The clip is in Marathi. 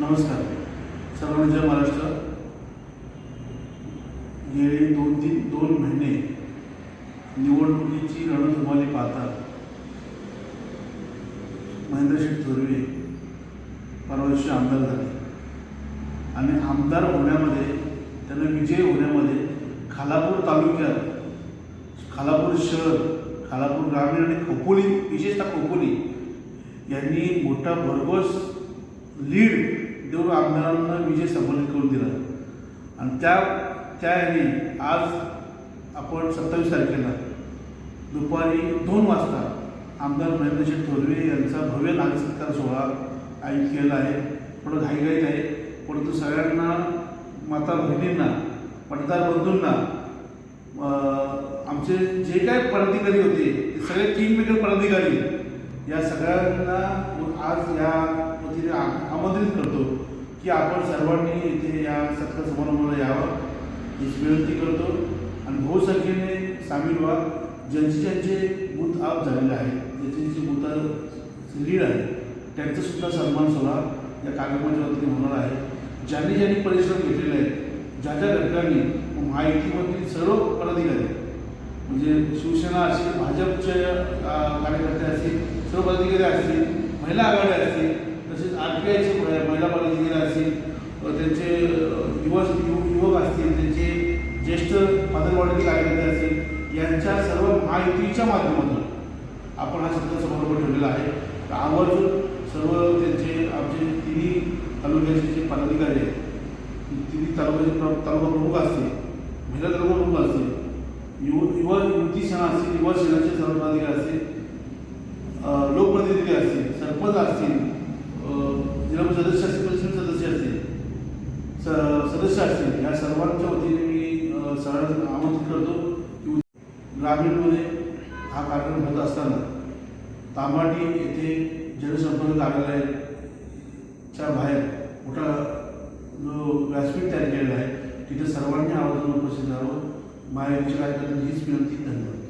नमस्कार. सर्वांना जय महाराष्ट्र. गेले दोन तीन दोन महिने निवडणुकीची रणधुमाली पाहता महेंद्रशेठ थोरवे परवाशी आमदार झाले. आणि आमदार होण्यामध्ये त्यांना विजय होण्यामध्ये खालापूर तालुक्यात खालापूर शहर खालापूर ग्रामीण आणि खोपोली विशेषतः खोपोली यांनी मोठा भरघोस लीड देऊन आमदारांना विजय संपादित करून दिला. आणि त्या त्या ह्याने आज आपण सत्तावीस तारखेला दुपारी दोन वाजता आमदार महेंद्रजी थोरवे यांचा भव्य नागसत्कार सोहळा आयोजित केला आहे. थोडं घाईघाईत आहे. परंतु सगळ्यांना माता भगिनींना पटदार बंधूंना आमचे जे काय पदाधिकारी होते ते सगळे तीन मेकर पदाधिकारी या सगळ्यांना आज या आमंत्रित करतो की आपण सर्वांनी इथे या सत्र समारंभाला यावं याची विनंती करतो. आणि बहुसंख्येने सामील व्हा. ज्यांचे ज्यांचे बूथ आप झालेले आहे ज्यांचे ज्यांचे बूथ लीड आहे त्यांचासुद्धा सन्मान सोहळा या कार्यक्रमाच्या वतीने होणार आहे. ज्यांनी ज्यांनी परिश्रम घेतलेले आहेत ज्या ज्या घटकांनी माहितीमधील सर्व पदाधिकारी म्हणजे शिवसेना असेल भाजपचे कार्यकर्ते असतील सर्व पदाधिकारी असतील महिला आघाडी असतील आपल्याची महिला पदाधिकारी असतील त्यांचे युवक युवक असतील त्यांचे ज्येष्ठ पदरवाढीचे कार्यकर्ते असतील यांच्या सर्व माहितीच्या माध्यमातून आपण हा सत्कार समारंभ ठेवलेला आहे. तर आवर्जून सर्व त्यांचे आमचे तिन्ही तालुक्याचे जे पदाधिकारी आहेत तिन्ही तालुक्याचे प्र- तालुका प्रमुख असतील महिला तालुका प्रमुख असतील युव युवा युवती सेना असतील युवा सेनाचे सर्व पदाधिकारी असतील लोकप्रतिनिधी असतील सरपंच असतील अ, जिल्हा परिषद सदस्य असतील परिषद सदस्य असतील स- सदस्य असतील या सर्वांच्या वतीने मी अ, आमंत्रित करतो की ग्रामीणमध्ये हा कार्यक्रम होत असताना तांबाटी येथे जनसंपर्क कार्यालयाच्या बाहेर मोठा जो व्यासपीठ तयार केलेला आहे तिथे सर्वांनी आवर्जून उपस्थित राहावं. महायुतीच्या कार्यकर्त्यांनी हीच विनंती धन्यवाद.